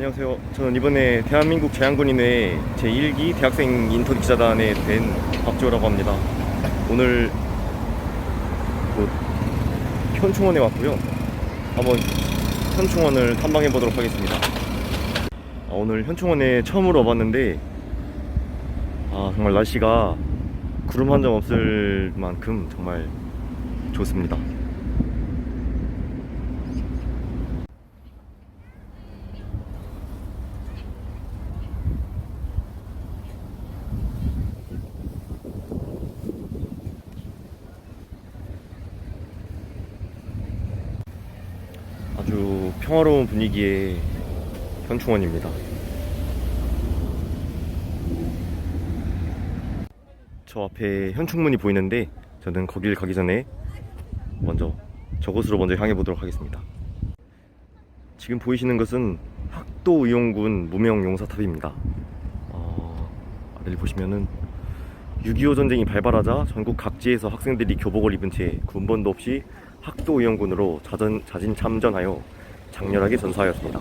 안녕하세요. 저는 이번에 대한민국 제한군인회 제1기 대학생 인턴 기자단에 된 박지호라고 합니다. 오늘 그 현충원에 왔고요. 한번 현충원을 탐방해 보도록 하겠습니다. 아, 오늘 현충원에 처음으로 와봤는데 아 정말 날씨가 구름 한 점 없을 만큼 정말 좋습니다. 아주 평화로운 분위기의 현충원입니다. 저 앞에 현충문이 보이는데 저는 거길 가기 전에 먼저 저곳으로 먼저 향해 보도록 하겠습니다. 지금 보이시는 것은 학도 의용군 무명 용사탑입니다. 어, 아래를 보시면은 6.25 전쟁이 발발하자 전국 각지에서 학생들이 교복을 입은 채 군번도 없이 학도의용군으로 자전, 자진 참전하여 장렬하게 전사하였습니다.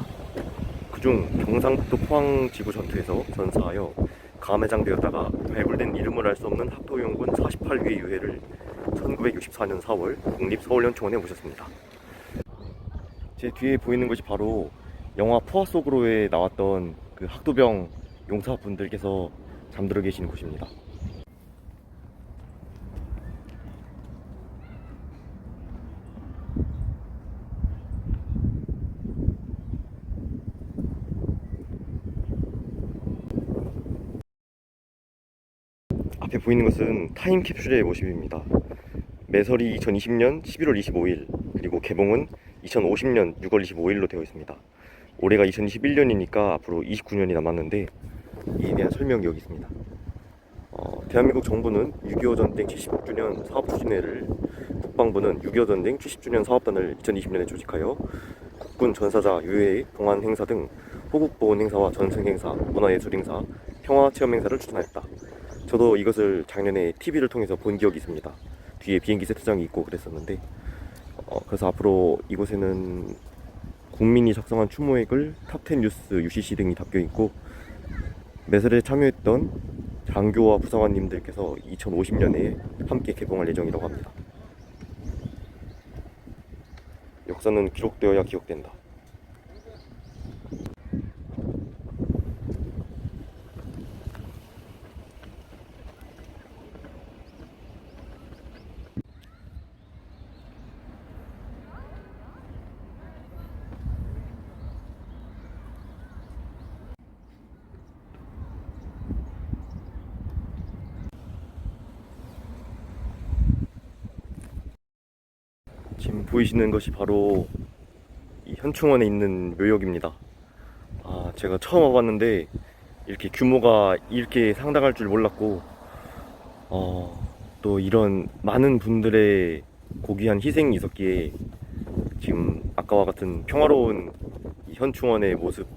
그중 경상북도 포항 지구 전투에서 전사하여 감회장되었다가 발굴된 이름을 알 수 없는 학도의용군 48위의 유해를 1964년 4월 국립서울현충원에 모셨습니다. 제 뒤에 보이는 것이 바로 영화 포화 속으로에 나왔던 그 학도병 용사분들께서 잠들어 계시는 곳입니다. 앞에 보이는 것은 타임캡슐의 모습입니다. 매설이 2020년 11월 25일 그리고 개봉은 2050년 6월 25일로 되어 있습니다. 올해가 2021년이니까 앞으로 29년이 남았는데 이에 대한 설명이 여기 있습니다. 어, 대한민국 정부는 6.25 전쟁 70주년 사업 추진회를 국방부는 6.25 전쟁 70주년 사업단을 2020년에 조직하여 국군 전사자 유해 봉안 행사 등 호국 보훈 행사와 전승 행사, 문화예술 행사, 평화 체험 행사를 추진하였다. 저도 이것을 작년에 TV를 통해서 본 기억이 있습니다. 뒤에 비행기 세트장이 있고 그랬었는데 어, 그래서 앞으로 이곳에는 국민이 작성한 추모액을 탑10 뉴스, UCC 등이 담겨 있고 매설에 참여했던 장교와 부사관님들께서 2050년에 함께 개봉할 예정이라고 합니다. 역사는 기록되어야 기억된다. 지금 보이시는 것이 바로 이 현충원에 있는 묘역입니다. 아, 제가 처음 와봤는데 이렇게 규모가 이렇게 상당할 줄 몰랐고, 어, 또 이런 많은 분들의 고귀한 희생이 있었기에 지금 아까와 같은 평화로운 이 현충원의 모습,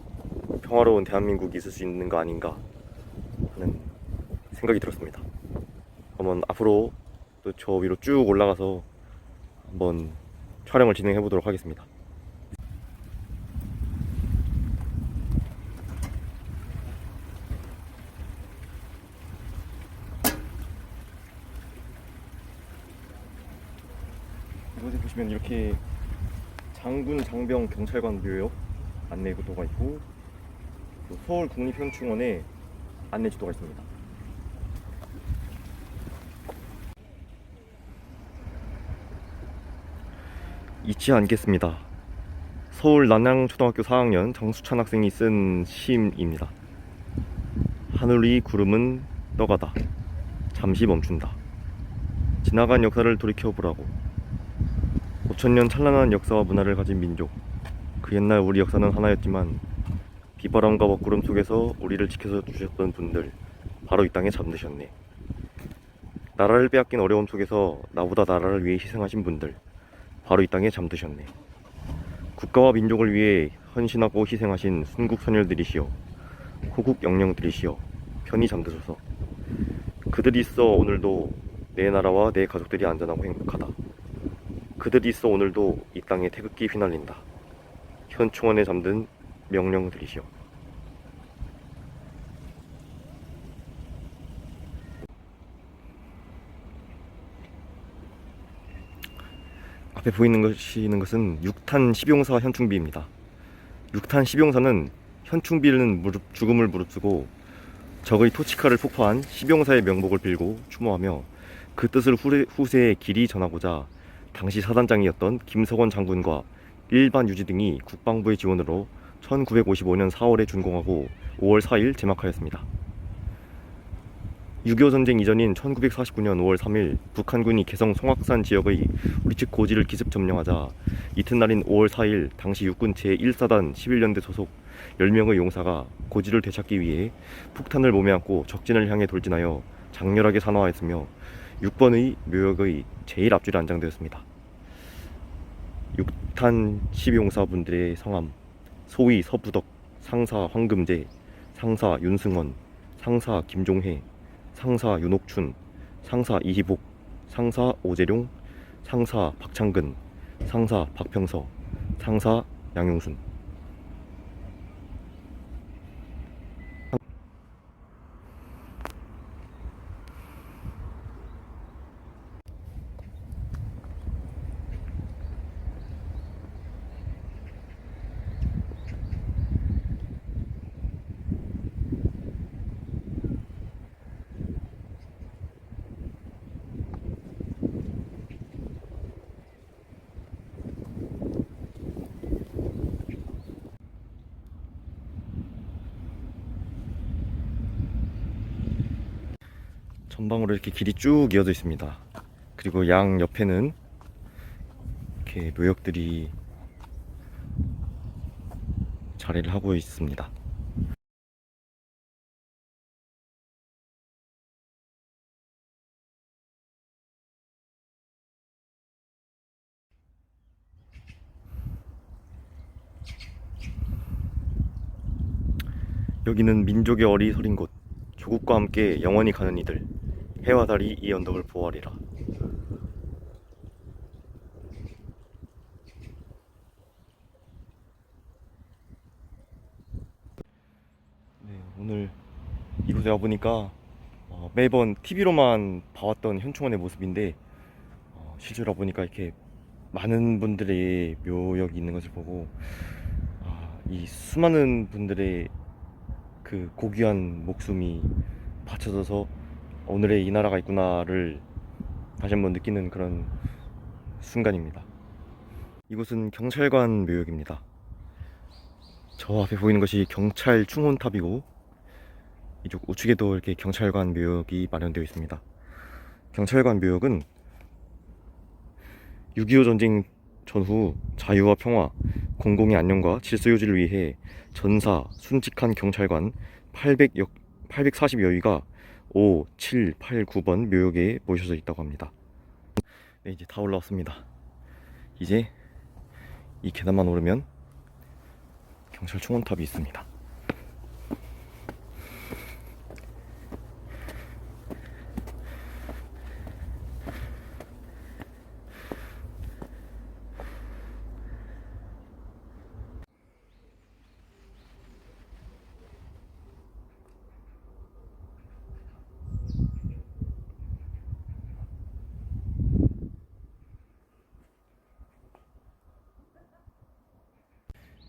평화로운 대한민국이 있을 수 있는 거 아닌가 하는 생각이 들었습니다. 그러면 앞으로 또 저 위로 쭉 올라가서 한번 촬영을 진행해 보도록 하겠습니다. 이곳에 보시면 이렇게 장군 장병 경찰관 묘역 안내구도가 있고 또 서울 국립현충원에 안내지도가 있습니다. 잊지 않겠습니다. 서울 난양초등학교 4학년 정수찬 학생이 쓴 시입니다. 하늘 위 구름은 떠가다. 잠시 멈춘다. 지나간 역사를 돌이켜보라고. 5천년 찬란한 역사와 문화를 가진 민족. 그 옛날 우리 역사는 하나였지만 비바람과 먹구름 속에서 우리를 지켜서 주셨던 분들 바로 이 땅에 잠드셨네. 나라를 빼앗긴 어려움 속에서 나보다 나라를 위해 희생하신 분들 바로 이 땅에 잠드셨네. 국가와 민족을 위해 헌신하고 희생하신 순국 선열들이시여, 호국 영령들이시여, 편히 잠드셔서 그들이 있어 오늘도 내 나라와 내 가족들이 안전하고 행복하다. 그들이 있어 오늘도 이 땅에 태극기 휘날린다. 현충원에 잠든 명령들이시오. 앞에 보이는 것이는 것은 6탄 10용사 현충비입니다. 6탄 10용사는 현충비는 무릎, 죽음을 무릅쓰고 적의 토치카를 폭파한 10용사의 명복을 빌고 추모하며 그 뜻을 후세에 길이 전하고자 당시 사단장이었던 김석원 장군과 일반 유지 등이 국방부의 지원으로 1955년 4월에 준공하고 5월 4일 제막하였습니다. 6.25 전쟁 이전인 1949년 5월 3일 북한군이 개성 송악산 지역의 우리 측 고지를 기습 점령하자 이튿날인 5월 4일 당시 육군 제1사단 11년대 소속 10명의 용사가 고지를 되찾기 위해 폭탄을 몸에 안고 적진을 향해 돌진하여 장렬하게 산화하였으며 6번의 묘역의 제일 앞줄에 안장되었습니다. 6탄 12용사분들의 성함 소위 서부덕, 상사 황금재, 상사 윤승원, 상사 김종혜, 상사 윤옥춘, 상사 이희복, 상사 오재룡, 상사 박창근, 상사 박평서, 상사 양용순. 전방으로 이렇게 길이 쭉 이어져 있습니다. 그리고 양 옆에는 이렇게 묘역들이 자리를 하고 있습니다. 여기는 민족의 어리서린 곳, 조국과 함께 영원히 가는 이들, 해와 달이 이 언덕을 보호하리라. 네, 오늘 이곳에 와보니까 어, 매번 TV로만 봐왔던 현충원의 모습인데 어, 실제로 와보니까 이렇게 많은 분들의 묘역이 있는 것을 보고 아, 이 수많은 분들의 그 고귀한 목숨이 바쳐져서 오늘의 이 나라가 있구나를 다시 한번 느끼는 그런 순간입니다. 이곳은 경찰관 묘역입니다. 저 앞에 보이는 것이 경찰 충원탑이고 이쪽 우측에도 이렇게 경찰관 묘역이 마련되어 있습니다. 경찰관 묘역은 6.25 전쟁 전후 자유와 평화, 공공의 안녕과 질서 유지를 위해 전사, 순직한 경찰관 800여, 840여위가 5, 7, 8, 9번 묘역에 모셔져 있다고 합니다. 네, 이제 다 올라왔습니다. 이제 이 계단만 오르면 경찰 충원탑이 있습니다.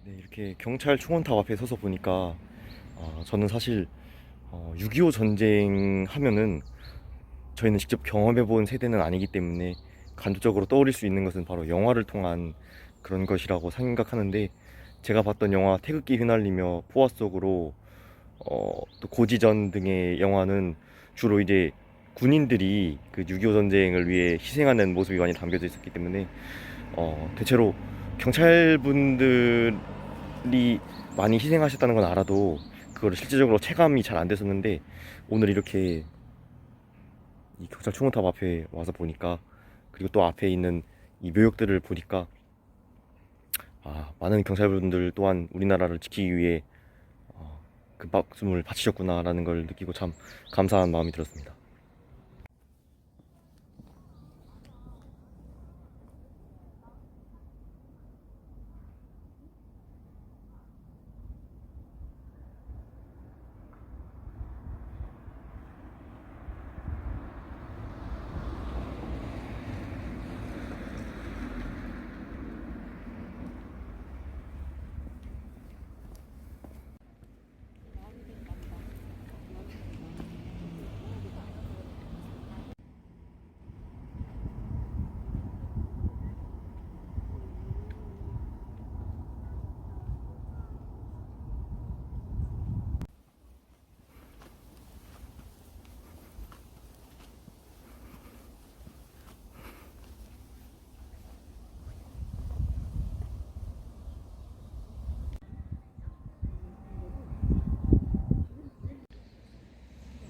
네, 이렇게 경찰 충원탑 앞에 서서 보니까 어, 저는 사실 어, 6.25 전쟁 하면은 저희는 직접 경험해 본 세대는 아니기 때문에 간접적으로 떠올릴 수 있는 것은 바로 영화를 통한 그런 것이라고 생각하는데 제가 봤던 영화 태극기 휘날리며 포화 속으로 어, 또 고지전 등의 영화는 주로 이제 군인들이 그 6.25 전쟁을 위해 희생하는 모습이 많이 담겨져 있었기 때문에 어, 대체로 경찰분들 이 많이 희생하셨다는 건 알아도 그거를 실질적으로 체감이 잘 안 됐었는데 오늘 이렇게 이 경찰 충원탑 앞에 와서 보니까 그리고 또 앞에 있는 이 묘역들을 보니까 아 많은 경찰분들 또한 우리나라를 지키기 위해 어, 그 목숨을 바치셨구나라는 걸 느끼고 참 감사한 마음이 들었습니다.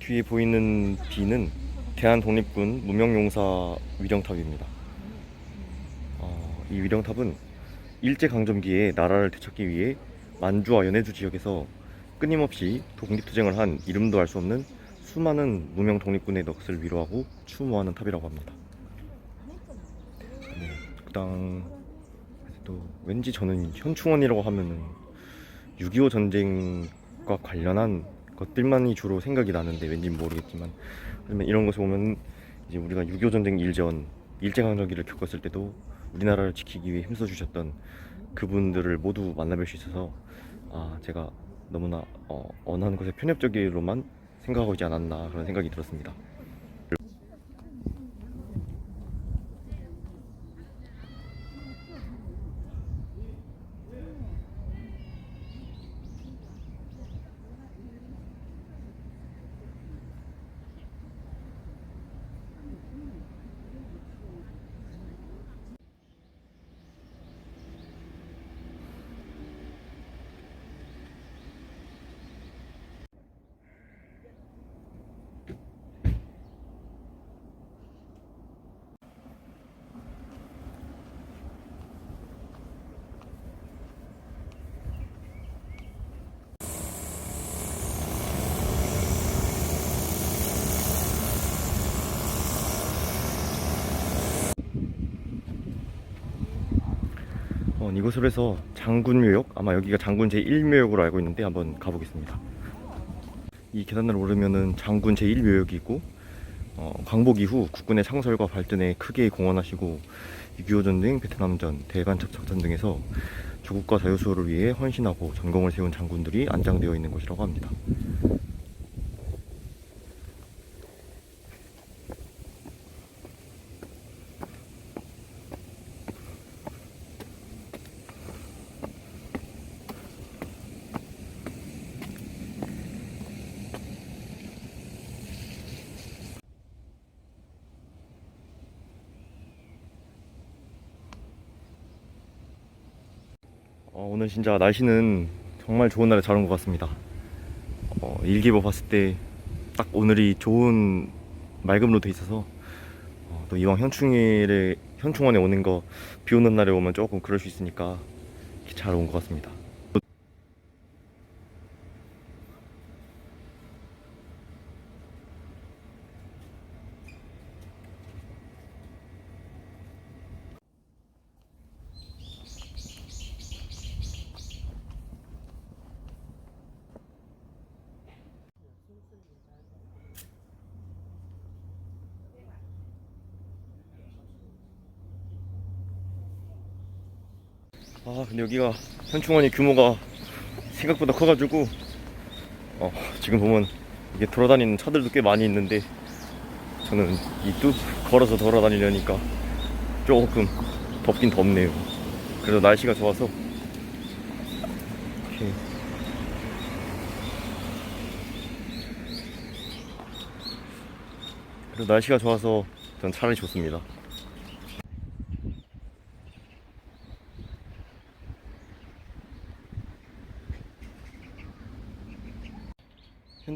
뒤에 보이는 비는 대한독립군 무명용사 위령탑입니다. 어, 이 위령탑은 일제강점기에 나라를 되찾기 위해 만주와 연해주 지역에서 끊임없이 독립투쟁을 한 이름도 알 수 없는 수많은 무명 독립군의 넋을 위로하고 추모하는 탑이라고 합니다. 네, 그다음 또 왠지 저는 현충원이라고 하면은 6.25 전쟁과 관련한 것들만이 주로 생각이 나는데 왠지 모르겠지만 그러면 이런 것을 보면 이제 우리가 6.25 전쟁 일전 일제강점기를 겪었을 때도 우리나라를 지키기 위해 힘써 주셨던 그분들을 모두 만나뵐 수 있어서 아 제가 너무나 어, 한 것에 편협적으로만 생각하고 있지 않았나 그런 생각이 들었습니다. 어, 이곳으로 해서 장군묘역 아마 여기가 장군 제1묘역으로 알고 있는데 한번 가보겠습니다. 이 계단을 오르면은 장군 제1묘역이 있고 어, 광복 이후 국군의 창설과 발전에 크게 공헌하시고 6.25 전쟁, 베트남전, 대간첩 작전 등에서 조국과 자유수호를 위해 헌신하고 전공을 세운 장군들이 안장되어 있는 곳이라고 합니다. 어, 오늘 진짜 날씨는 정말 좋은 날에 잘 온 것 같습니다. 어, 일기예보 봤을 때 딱 오늘이 좋은 맑음으로 돼 있어서 어, 또 이왕 현충일에 현충원에 오는 거 비 오는 날에 오면 조금 그럴 수 있으니까 잘 온 것 같습니다. 아 근데 여기가 현충원이 규모가 생각보다 커가지고 어, 지금 보면 이게 돌아다니는 차들도 꽤 많이 있는데 저는 이 뚝 걸어서 돌아다니려니까 조금 덥긴 덥네요. 그래도 날씨가 좋아서 그래도 날씨가 좋아서 전 차라리 좋습니다.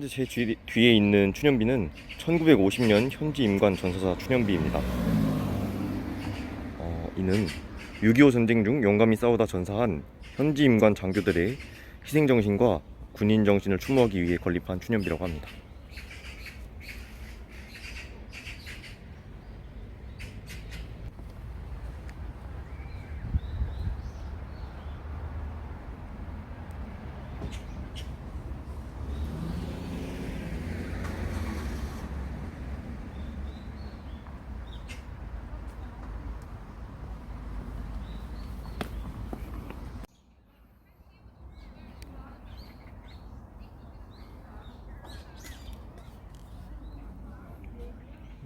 현재 제 뒤, 뒤에 있는 추념비는 1950년 현지 임관 전사자 추념비입니다. 어, 이는 6.25 전쟁 중 용감히 싸우다 전사한 현지 임관 장교들의 희생정신과 군인 정신을 추모하기 위해 건립한 추념비라고 합니다.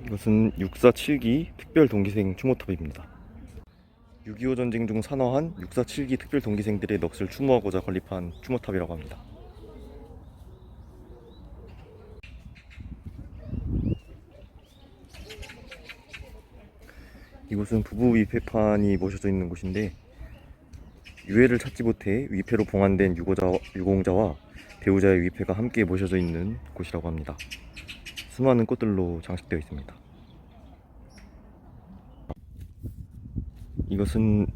이것은 647기 특별 동기생 추모탑입니다. 6.25 전쟁 중 산화한 647기 특별 동기생들의 넋을 추모하고자 건립한 추모탑이라고 합니다. 이곳은 부부 위패판이 모셔져 있는 곳인데 유해를 찾지 못해 위패로 유고자, 유공자와 배우자의 위패가 함께 모셔져 있는 곳이라고 합니다. 수많은 꽃들로 장식되어 있습니다. 이것은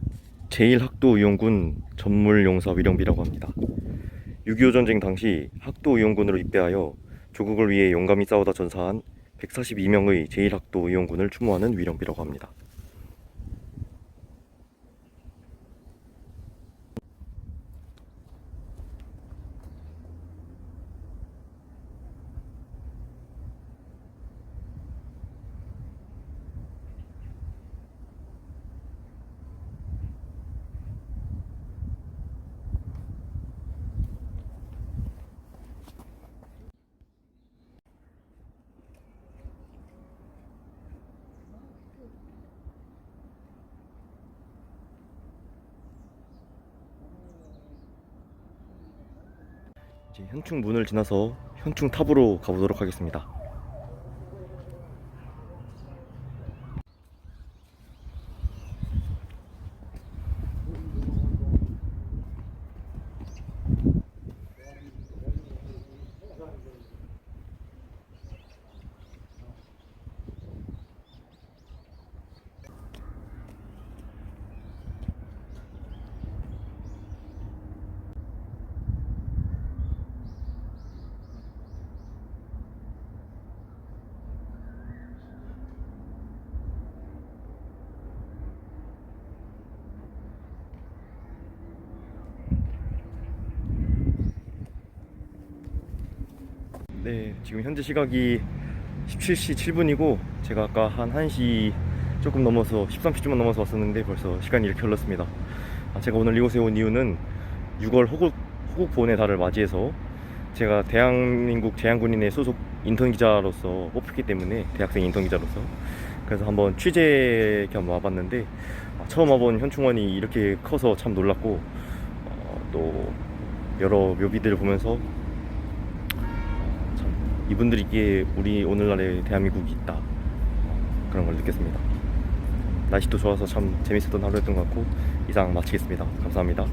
제1학도의용군 전물용사 위령비라고 합니다. 6.25 전쟁 당시 학도의용군으로 입대하여 조국을 위해 용감히 싸우다 전사한 142명의 제1학도의용군을 추모하는 위령비라고 합니다. 현충 문을 지나서 현충 탑으로 가보도록 하겠습니다. 네, 지금 현재 시각이 17시 7분이고 제가 아까 한 1시 조금 넘어서 13시쯤만 넘어서 왔었는데 벌써 시간이 이렇게 흘렀습니다. 아, 제가 오늘 이곳에 온 이유는 6월 호국 호국 보훈의 달을 맞이해서 제가 대한민국 제한군인의 소속 인턴 기자로서 뽑혔기 때문에 대학생 인턴 기자로서 그래서 한번 취재 겸 와봤는데 아, 처음 와본 현충원이 이렇게 커서 참 놀랐고 어, 또 여러 묘비들을 보면서 참 이분들이기에 우리 오늘날의 대한민국이 있다 어, 그런 걸 느꼈습니다. 날씨도 좋아서 참 재밌었던 하루였던 것 같고 이상 마치겠습니다. 감사합니다.